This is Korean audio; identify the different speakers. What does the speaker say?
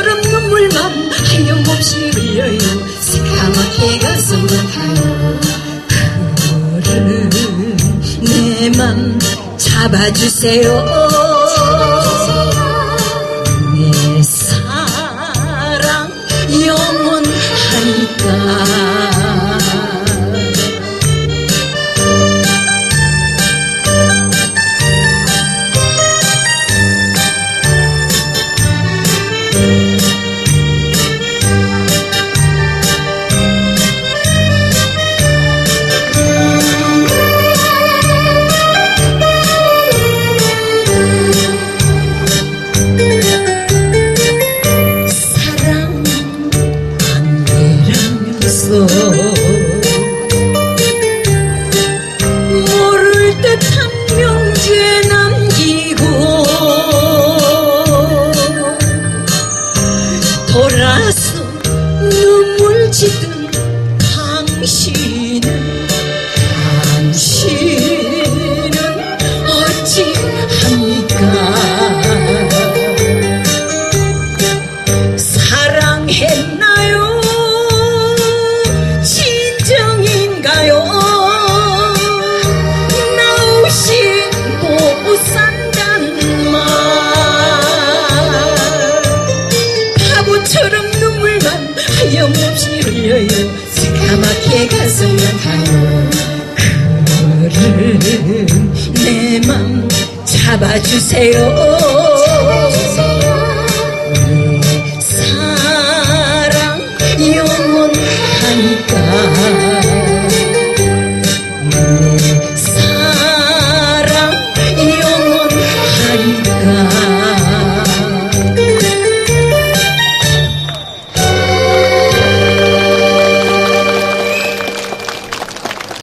Speaker 1: 바보처럼 눈물만 하염없이 흘려요 새까맣게 가슴 아파요 그를 내맘 잡아주세요 했나요? 진정인가요? 나 없이 못 산단 말 바보처럼 눈물만 하염없이 흘려요 새까맣게 가슴 아파요 그를 내 맘 잡아주세요